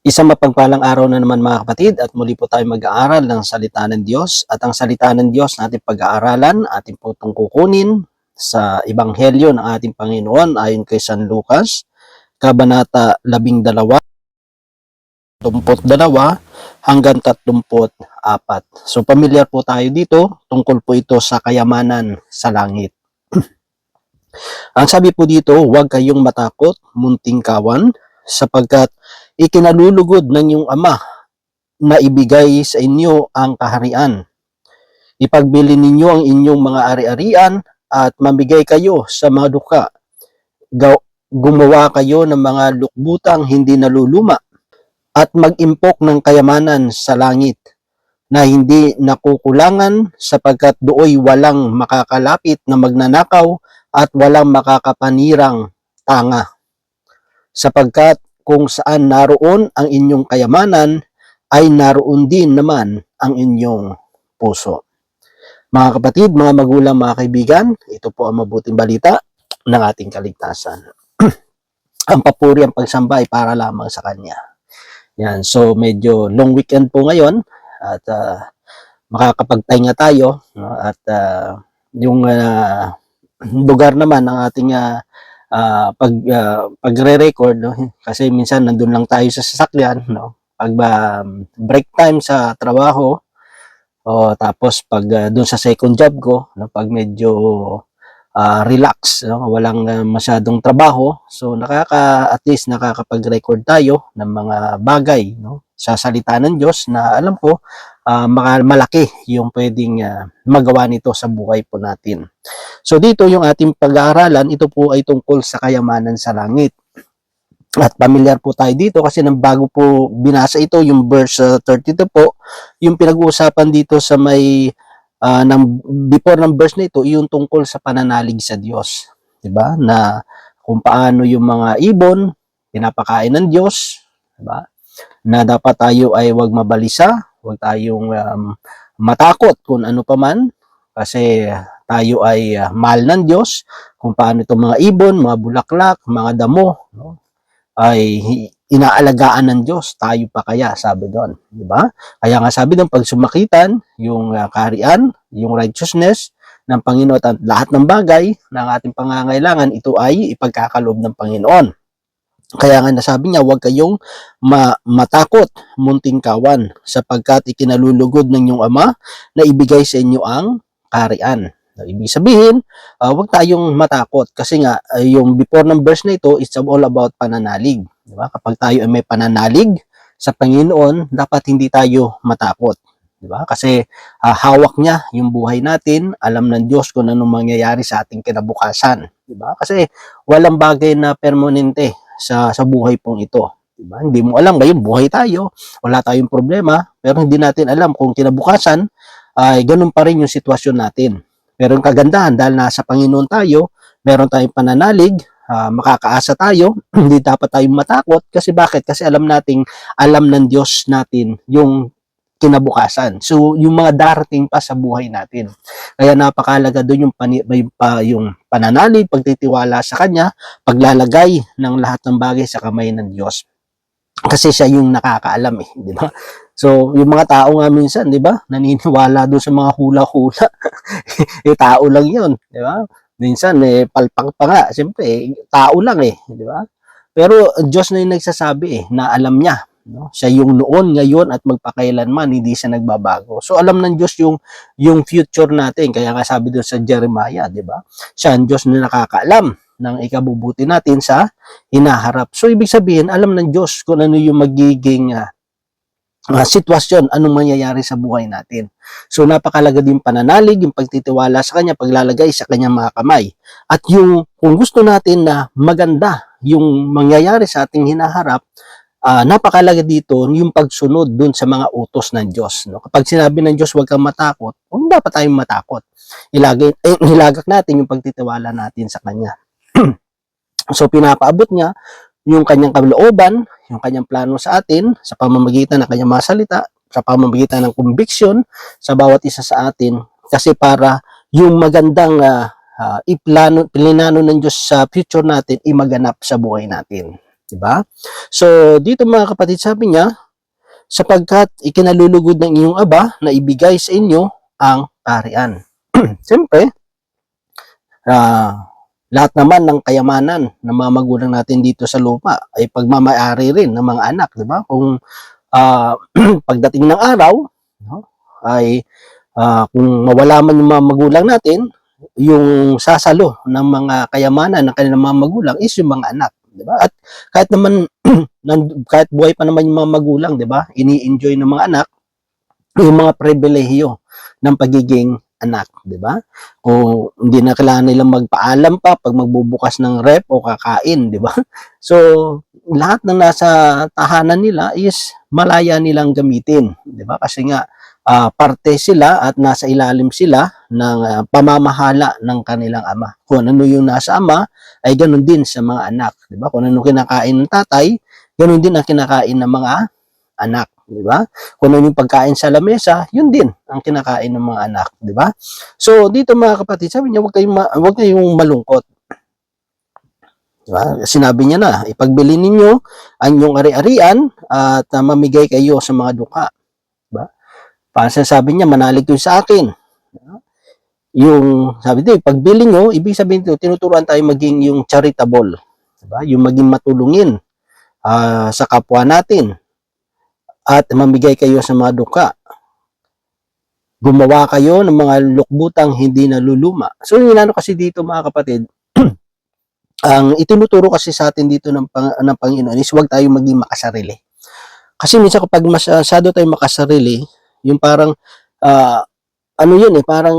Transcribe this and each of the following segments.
Isang mapagpalang araw na naman mga kapatid at muli po tayo mag-aaral ng salita ng Diyos at ang salita ng Diyos na ating pag-aaralan, ating po itong kukunin sa Ebanghelyo ng ating Panginoon ayon kay San Lucas, Kabanata 12, 22 hanggang 34. So pamilyar po tayo dito, tungkol po ito sa kayamanan sa langit. ang sabi po dito, huwag kayong matakot, munting kawan, sapagkat ikinalulugod ng iyong ama na ibigay sa inyo ang kaharian. Ipagbili ninyo ang inyong mga ari-arian at mamigay kayo sa mga duka. Gumawa kayo ng mga lukbutang hindi naluluma at mag-impok ng kayamanan sa langit na hindi nakukulangan sapagkat dooy walang makakalapit na magnanakaw at walang makakapanirang tanga. Sapagkat kung saan naroon ang inyong kayamanan, ay naroon din naman ang inyong puso. Mga kapatid, mga magulang, mga kaibigan, ito po ang mabuting balita ng ating kaligtasan. ang papuri ang pagsamba ay para lamang sa Kanya. Yan, so medyo long weekend po ngayon at uh, makakapagpahinga tayo no? at uh, yung uh, lugar naman ng ating uh, uh, pag uh, pagre-record no? Kasi minsan nandun lang tayo sa sasakyan no? Pag um, break time sa trabaho o tapos pag uh, dun sa second job ko no? Pag medyo uh, relax no walang uh, masyadong trabaho so nakaka at least nakakapag-record tayo ng mga bagay no sa salita ng Diyos na alam ko uh, malaki yung pwedeng uh, magawa nito sa buhay po natin. So dito yung ating pag-aaralan, ito po ay tungkol sa kayamanan sa langit. At pamilyar po tayo dito kasi nang bago po binasa ito, yung verse uh, 32 po, yung pinag-uusapan dito sa may uh, ng, before ng verse na ito, yung tungkol sa pananalig sa Diyos. 'di ba? Na kung paano yung mga ibon pinapakain ng Diyos, 'di ba? Na dapat tayo ay wag mabalisa, wag tayong um, matakot kung ano pa man kasi tayo ay uh, mahal ng Diyos kung paano itong mga ibon, mga bulaklak, mga damo no? ay inaalagaan ng Diyos, tayo pa kaya, sabi doon, di ba? Kaya nga sabi doon, pag sumakitan, yung uh, kaharian, yung righteousness ng Panginoon at lahat ng bagay ng ating pangangailangan, ito ay ipagkakaloob ng Panginoon. Kaya nga nasabi niya, huwag kayong ma- matakot, munting kawan, sapagkat ikinalulugod ng inyong ama na ibigay sa inyo ang kaharian. Ibig sabihin, uh, huwag tayong matakot kasi nga uh, yung before ng verse na ito, it's all about pananalig. Di ba? Kapag tayo ay may pananalig sa Panginoon, dapat hindi tayo matakot. Di ba? Kasi uh, hawak niya yung buhay natin, alam ng Diyos kung anong mangyayari sa ating kinabukasan. Di ba? Kasi walang bagay na permanente sa sa buhay pong ito. Diba? Hindi mo alam ngayon buhay tayo, wala tayong problema, pero hindi natin alam kung kinabukasan ay ganun pa rin yung sitwasyon natin. Pero ang kagandahan dahil nasa Panginoon tayo, meron tayong pananalig, uh, makakaasa tayo, hindi dapat tayong matakot kasi bakit? Kasi alam nating alam ng Diyos natin yung kinabukasan. So, yung mga darating pa sa buhay natin. Kaya napakalaga doon yung, pani, yung pananalig, pagtitiwala sa Kanya, paglalagay ng lahat ng bagay sa kamay ng Diyos. Kasi siya yung nakakaalam eh, di ba? So, yung mga tao nga minsan, di ba, naniniwala doon sa mga hula-hula. eh, tao lang yun, di ba? Minsan, eh, palpak pa nga. Siyempre, eh, tao lang eh, di ba? Pero Diyos na yung nagsasabi eh, na alam niya No? Siya yung noon, ngayon at magpakailanman, hindi siya nagbabago. So alam ng Diyos yung yung future natin. Kaya nga sabi doon sa Jeremiah, 'di ba? Siya ang Diyos na nakakaalam ng ikabubuti natin sa hinaharap. So ibig sabihin, alam ng Diyos kung ano yung magiging uh, uh, sitwasyon, anong mangyayari sa buhay natin. So napakalaga din pananalig, yung pagtitiwala sa Kanya, paglalagay sa Kanyang mga kamay. At yung kung gusto natin na maganda yung mangyayari sa ating hinaharap, uh, napakalaga dito yung pagsunod dun sa mga utos ng Diyos. No? Kapag sinabi ng Diyos, huwag kang matakot, huwag dapat tayong matakot. Ilagay, eh, hilagak natin yung pagtitiwala natin sa Kanya. so, pinapaabot niya yung kanyang kalooban, yung kanyang plano sa atin, sa pamamagitan ng kanyang mga salita, sa pamamagitan ng conviction sa bawat isa sa atin, kasi para yung magandang uh, uh, iplano, pilinano ng Diyos sa future natin, imaganap sa buhay natin. 'Di ba? So, dito mga kapatid, sabi niya, sapagkat ikinalulugod ng inyong aba na ibigay sa inyo ang kaharian. Siyempre, ah, lahat naman ng kayamanan ng mga magulang natin dito sa lupa ay pagmamayari rin ng mga anak, 'di ba? Kung ah, pagdating ng araw, no, ay ah, kung mawala man yung mga magulang natin, yung sasalo ng mga kayamanan ng kanilang mga magulang is yung mga anak, 'di ba? At kahit naman kahit buhay pa naman yung mga magulang, 'di ba? Ini-enjoy ng mga anak yung mga pribilehiyo ng pagiging anak, 'di ba? O hindi na kailangan nilang magpaalam pa pag magbubukas ng rep o kakain, 'di ba? So, lahat ng nasa tahanan nila is malaya nilang gamitin, 'di ba? Kasi nga ah, parte sila at nasa ilalim sila ng ah, pamamahala ng kanilang ama. Kung ano yung nasa ama ay ganun din sa mga anak, 'di ba? Kung ano kinakain ng tatay, ganun din ang kinakain ng mga anak, 'di ba? Kung ano yung pagkain sa lamesa, yun din ang kinakain ng mga anak, 'di ba? So dito mga kapatid, sabi niya, huwag kayong ma- huwag kayong malungkot. 'Di ba? Sinabi niya na, ipagbili ninyo ang inyong ari-arian at ah, mamigay kayo sa mga duka. 'Di ba? Para sabi niya, manalig kayo sa akin. 'Di ba? Yung sabi dito, pagbili nyo, ibig sabihin dito, tinuturuan tayo maging yung charitable. 'Di ba? Yung maging matulungin ah, sa kapwa natin at mamigay kayo sa mga duka. Gumawa kayo ng mga lukbutang hindi naluluma. So, yung inano kasi dito mga kapatid, ang itinuturo kasi sa atin dito ng, ng Panginoon is huwag tayo maging makasarili. Kasi minsan kapag masyado tayo makasarili, yung parang, ah, ano yun eh, parang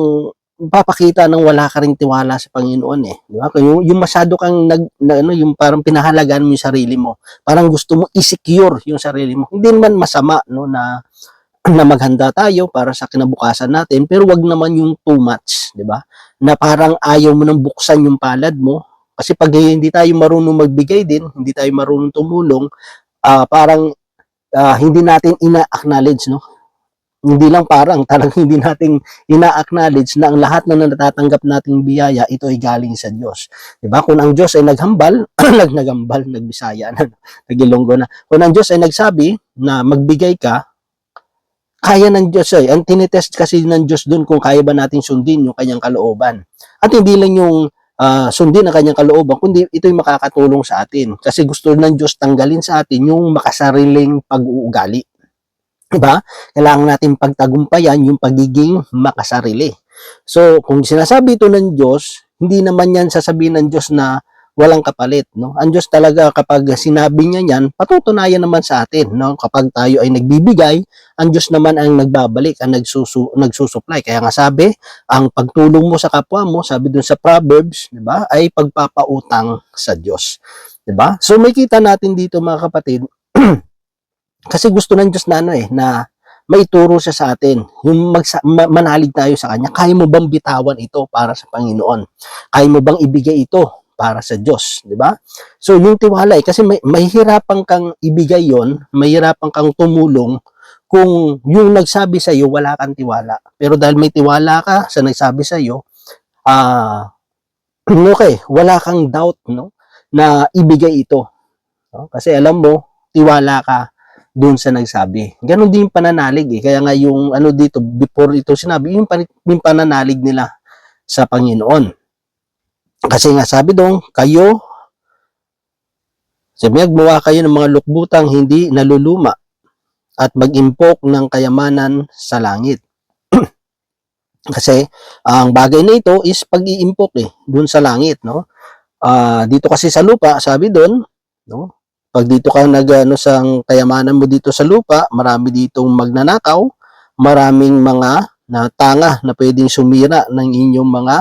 papakita ng wala ka ring tiwala sa Panginoon eh. Di ba? Yung, yung masyado kang nag, na, ano, yung parang pinahalagaan mo yung sarili mo. Parang gusto mo i-secure yung sarili mo. Hindi naman masama no na na maghanda tayo para sa kinabukasan natin, pero wag naman yung too much, 'di ba? Na parang ayaw mo nang buksan yung palad mo kasi pag hindi tayo marunong magbigay din, hindi tayo marunong tumulong, ah, parang ah, hindi natin ina-acknowledge, no? Hindi lang parang, talagang hindi natin ina-acknowledge na ang lahat ng natatanggap nating biyaya, ito ay galing sa Diyos. 'Di ba? Kung ang Diyos ay naghambal, nag nagambal, nagbisaya na, nagilonggo na. Kung ang Diyos ay nagsabi na magbigay ka, kaya ng Diyos ay, ang tinetest kasi ng Diyos doon kung kaya ba natin sundin yung kanyang kalooban. At hindi lang yung ah, sundin ang kanyang kalooban, kundi ito'y makakatulong sa atin. Kasi gusto ng Diyos tanggalin sa atin yung makasariling pag-uugali. Diba? Kailangan natin pagtagumpayan yung pagiging makasarili. So, kung sinasabi ito ng Diyos, hindi naman yan sasabihin ng Diyos na walang kapalit, no? Ang Diyos talaga kapag sinabi niya yan, patutunayan naman sa atin, no? Kapag tayo ay nagbibigay, ang Diyos naman ang nagbabalik, ang nagsusu nagsusupply. Kaya nga sabi, ang pagtulong mo sa kapwa mo, sabi dun sa Proverbs, 'di ba? Ay pagpapautang sa Diyos. 'Di ba? So may kita natin dito mga kapatid, kasi gusto ng Diyos na ano eh, na maituro siya sa atin. Yung magsa- ma- manalig tayo sa Kanya. Kaya mo bang bitawan ito para sa Panginoon? Kaya mo bang ibigay ito para sa Diyos? Di ba? So, yung tiwala eh, kasi may, mahihirapan kang ibigay yon mahihirapan kang tumulong kung yung nagsabi sa iyo wala kang tiwala. Pero dahil may tiwala ka sa nagsabi sa iyo, ah okay, wala kang doubt no na ibigay ito. No? Kasi alam mo, tiwala ka doon sa nagsabi. Ganon din yung pananalig eh. Kaya nga yung ano dito, before ito sinabi, yung, pan- yung pananalig nila sa Panginoon. Kasi nga sabi doon, kayo, sabi gumawa kayo ng mga lukbutang hindi naluluma at mag-impok ng kayamanan sa langit. Kasi ang bagay na ito is pag-iimpok eh, doon sa langit, no? Ah, dito kasi sa lupa, sabi doon, no? Pag dito ka nag ano sa kayamanan mo dito sa lupa, marami ditong magnanakaw, maraming mga na tanga na pwedeng sumira ng inyong mga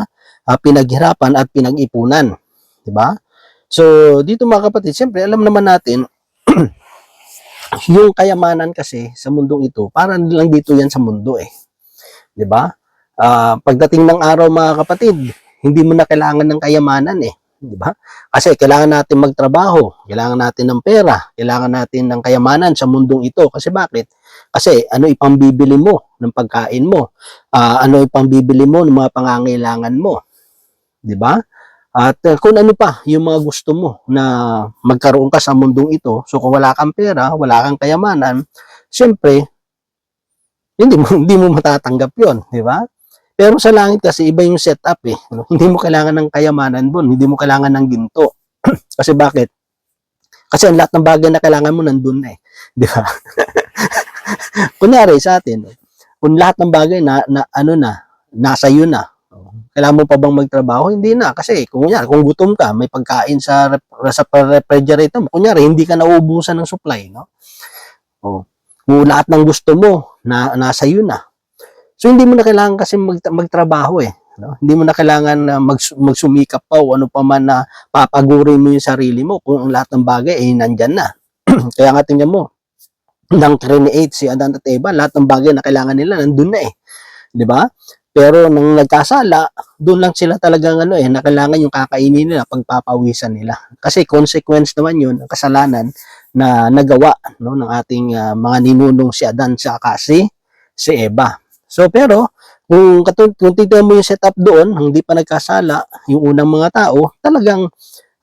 ah, pinaghirapan at pinag-ipunan, 'di ba? So, dito mga kapatid, siyempre alam naman natin yung kayamanan kasi sa mundong ito, parang lang dito yan sa mundo eh. 'Di ba? Ah, pagdating ng araw mga kapatid, hindi mo na kailangan ng kayamanan eh. 'Di ba? Kasi kailangan natin magtrabaho, kailangan natin ng pera, kailangan natin ng kayamanan sa mundong ito. Kasi bakit? Kasi ano ipambibili mo ng pagkain mo? Ah, ano ipambibili mo ng mga pangangailangan mo? 'Di ba? At uh, kung ano pa yung mga gusto mo na magkaroon ka sa mundong ito, so kung wala kang pera, wala kang kayamanan, syempre, hindi mo, hindi mo matatanggap yon di ba? Pero sa langit kasi iba yung setup eh. no? Hindi mo kailangan ng kayamanan doon, hindi mo kailangan ng ginto. kasi bakit? Kasi ang lahat ng bagay na kailangan mo nandun na eh. Di ba? Kunyari sa atin, kung lahat ng bagay na, na ano na, nasa iyo na, kailangan mo pa bang magtrabaho? Hindi na. Kasi, kung kunyari, kung gutom ka, may pagkain sa, sa refrigerator mo, kunyari, hindi ka nauubusan ng supply, no? O, kung lahat ng gusto mo, na, nasa iyo na. So, hindi mo na kailangan kasi mag, magtrabaho eh. No? Hindi mo na kailangan na mag, magsumikap pa o ano pa man na papagurin mo yung sarili mo kung ang lahat ng bagay ay nandyan na. Kaya nga tingnan mo, nang create si Adan at Eva, lahat ng bagay na kailangan nila nandun na eh. 'Di ba? Pero nang nagkasala, doon lang sila talagang ano eh, na kailangan yung kakainin nila, pagpapawisan nila. Kasi consequence naman yun, ang kasalanan na nagawa no, ng ating ah, mga ninunong si Adan sa si, si Eva. So pero, kung, kung titignan mo yung setup doon, hindi pa nagkasala, yung unang mga tao, talagang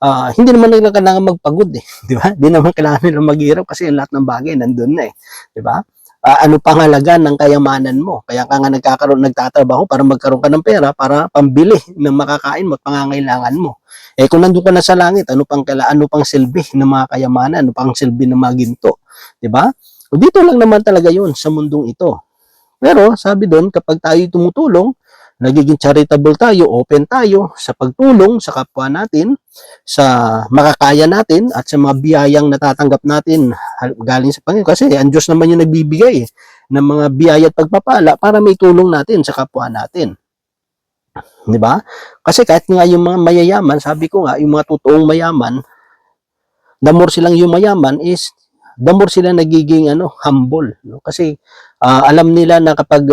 ah, hindi naman nila kailangan magpagod eh, di ba? Hindi naman kailangan nila maghirap kasi lahat ng bagay nandun na eh, di ba? Ah, ano pangalaga ng kayamanan mo? Kaya ka nga nagkakaroon, nagtatrabaho para magkaroon ka ng pera para pambili ng makakain mo at pangangailangan mo. Eh kung nandun ka na sa langit, ano pang kaila, ano pang silbi ng mga kayamanan, ano pang silbi ng mga ginto, di ba? Dito lang naman talaga 'yun sa mundong ito. Pero sabi doon, kapag tayo tumutulong, nagiging charitable tayo, open tayo sa pagtulong sa kapwa natin, sa makakaya natin at sa mga biyayang natatanggap natin galing sa Panginoon. Kasi ang Diyos naman yung nagbibigay eh, ng mga biyaya at pagpapala para may tulong natin sa kapwa natin. Di ba? Kasi kahit nga yung mga mayayaman, sabi ko nga, yung mga totoong mayaman, the more silang yumayaman is the more sila nagiging ano humble no? Kasi ah, alam nila na kapag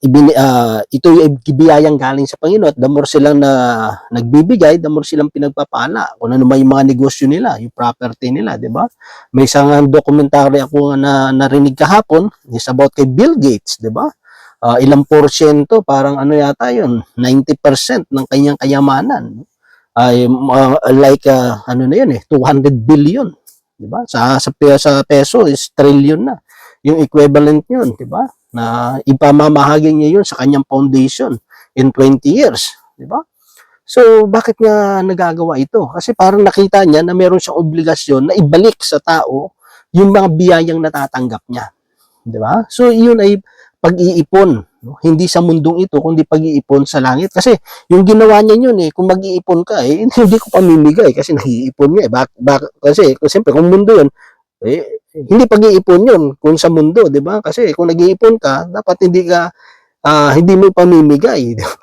ibini, ah, ito yung biyayang galing sa Panginoon the more silang na nagbibigay the more silang pinagpapala. Kung ano yung mga negosyo nila yung property nila di ba? May isang documentary ako na narinig kahapon is about kay Bill Gates di ba? Ah, ilang porsyento parang ano yata yun 90% ng kanyang kayamanan. Ay uh, like uh, ano na yun eh 200 billion di ba sa sa sa peso is trillion na. Yung equivalent yun di ba na ipamamahagi niya yun sa kanyang foundation in 20 years di ba so bakit nga nagagawa ito? Kasi parang nakita niya na meron siyang obligasyon na ibalik sa tao yung mga biyayang natatanggap niya di ba so yun ay pag-iipon no? hindi sa mundong ito kundi pag-iipon sa langit kasi yung ginawa niya yun eh, kung mag-iipon ka eh, hindi ko pamimigay kasi nag-iipon niya eh. Bak, bak, kasi, siyempre, kung mundo yun, eh, hindi pag-iipon yun kung sa mundo, di ba? Kasi kung nag-iipon ka, dapat hindi ka, ah, hindi mo pamimigay, di ba?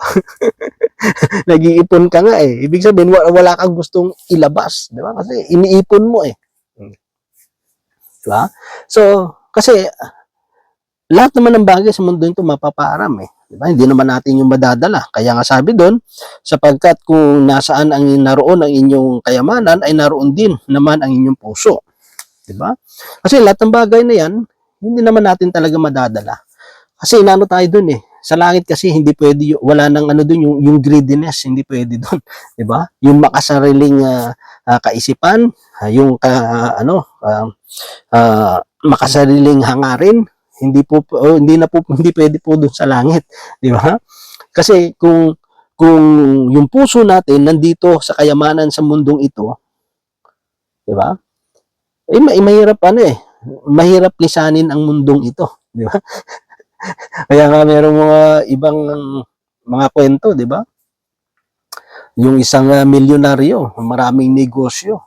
nag-iipon ka nga eh. Ibig sabihin, wala, wala kang gustong ilabas, di ba? Kasi iniipon mo eh. Di ba? So, kasi, lahat naman ng bagay sa mundo ito mapaparam eh. Diba? Hindi naman natin yung madadala. Kaya nga sabi doon, sapagkat kung nasaan ang naroon ang inyong kayamanan, ay naroon din naman ang inyong puso. Diba? Kasi lahat ng bagay na yan, hindi naman natin talaga madadala. Kasi inano tayo doon eh. Sa langit kasi hindi pwede, wala nang ano doon, yung, yung greediness, hindi pwede doon. Diba? Yung makasariling ah, ah, kaisipan, ah, yung ka- ano, ah, ah, makasariling hangarin, hindi po oh, hindi na po hindi pwede po doon sa langit, di ba? Kasi kung kung yung puso natin nandito sa kayamanan sa mundong ito, di ba? Eh ma- eh, mahirap ano eh, mahirap lisanin ang mundong ito, di ba? Kaya nga merong mga ibang mga kwento, di ba? Yung isang ah, milyonaryo, maraming negosyo.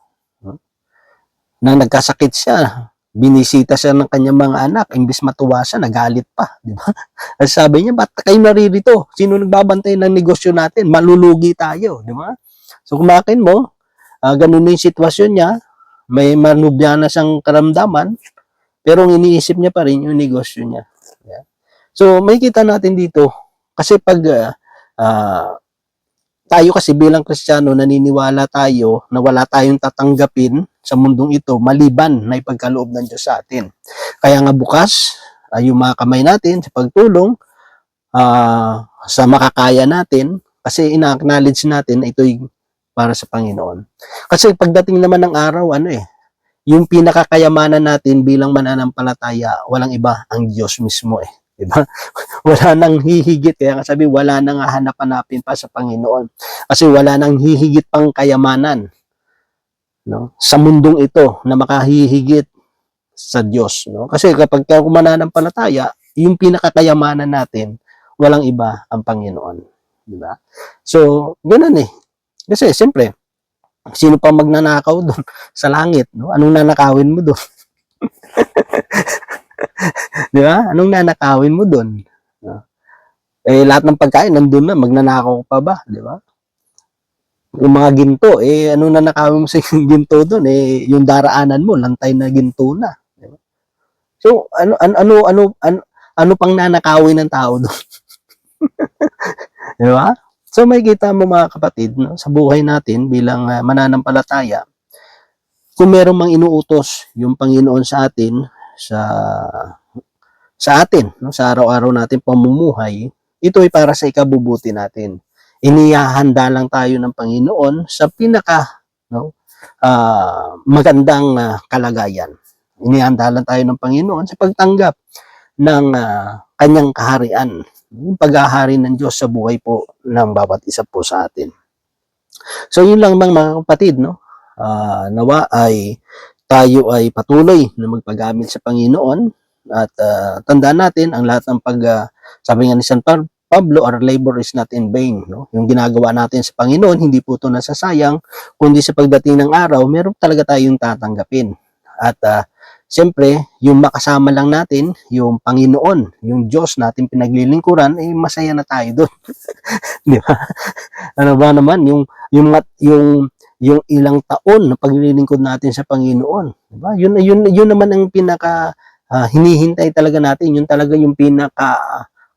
Na nagkasakit siya, binisita siya ng kanyang mga anak, imbis matuwa siya, nagalit pa, di ba? At sabi niya, ba't kayo naririto? Sino nagbabantay ng negosyo natin? Malulugi tayo, di ba? So kumakin mo, ah, ganun na yung sitwasyon niya, may manubya na siyang karamdaman, pero ang iniisip niya pa rin yung negosyo niya. Yeah. So makikita natin dito, kasi pag ah, ah, tayo kasi bilang Kristiyano naniniwala tayo na wala tayong tatanggapin sa mundong ito maliban na ipagkaloob ng Diyos sa atin. Kaya nga bukas ay yung mga kamay natin sa pagtulong ah, sa makakaya natin Kasi ina-acknowledge natin na ito'y para sa Panginoon. Kasi pagdating naman ng araw, ano eh, yung pinakakayamanan natin bilang mananampalataya, walang iba, ang Diyos mismo eh. Diba? Wala nang hihigit. Kaya nga sabi, wala nang hahanap-hanapin pa sa Panginoon. Kasi wala nang hihigit pang kayamanan no? sa mundong ito na makahihigit sa Diyos. No? Kasi kapag ka mananampalataya, yung pinakakayamanan natin, walang iba ang Panginoon. Di ba? So, ganun eh. Kasi, siyempre, sino pa magnanakaw doon sa langit? No? Anong nanakawin mo doon? Di ba? Anong nanakawin mo doon? Eh, lahat ng pagkain, nandun na, magnanakaw pa ba? Di ba? Yung mga ginto, eh, anong nanakawin mo sa ginto doon? Eh, yung daraanan mo, lantay na ginto na. Di ba? So, ano, ano, ano, ano, ano, ano pang nanakawin ng tao doon? Di ba? So may kita mo mga kapatid no, sa buhay natin bilang ah, mananampalataya, kung meron mang inuutos yung Panginoon sa atin sa sa atin, no, sa araw-araw natin pamumuhay, ito ay para sa ikabubuti natin. Inihahanda lang tayo ng Panginoon sa pinaka no, ah, magandang ah, kalagayan. Inihanda lang tayo ng Panginoon sa pagtanggap ng ah, kanyang kaharian yung paghahari ng Diyos sa buhay po ng bawat isa po sa atin. So yun lang mga, kapatid, no? Ah, nawa ay tayo ay patuloy na magpagamit sa Panginoon at ah, tandaan natin ang lahat ng pag ah, sabi nga ni San Pa- Pablo, our labor is not in vain. No? Yung ginagawa natin sa Panginoon, hindi po ito nasasayang, kundi sa pagdating ng araw, meron talaga tayong tatanggapin. At ah, Siyempre, yung makasama lang natin, yung Panginoon, yung Diyos natin pinaglilingkuran, eh masaya na tayo doon. Di ba? Ano ba naman yung yung yung yung ilang taon na paglilingkod natin sa Panginoon, di ba? Yun yun yun naman ang pinaka ah, hinihintay talaga natin, yun talaga yung pinaka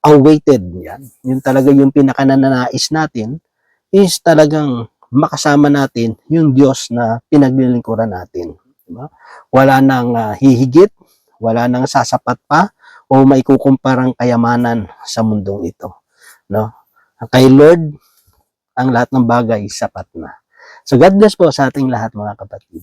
awaited yan. Yun talaga yung pinaka nananais natin is talagang makasama natin yung Diyos na pinaglilingkuran natin. Diba? Wala nang ah, hihigit, wala nang sasapat pa o maikukumparang kayamanan sa mundong ito. No? Kay Lord, ang lahat ng bagay sapat na. So God bless po sa ating lahat mga kapatid.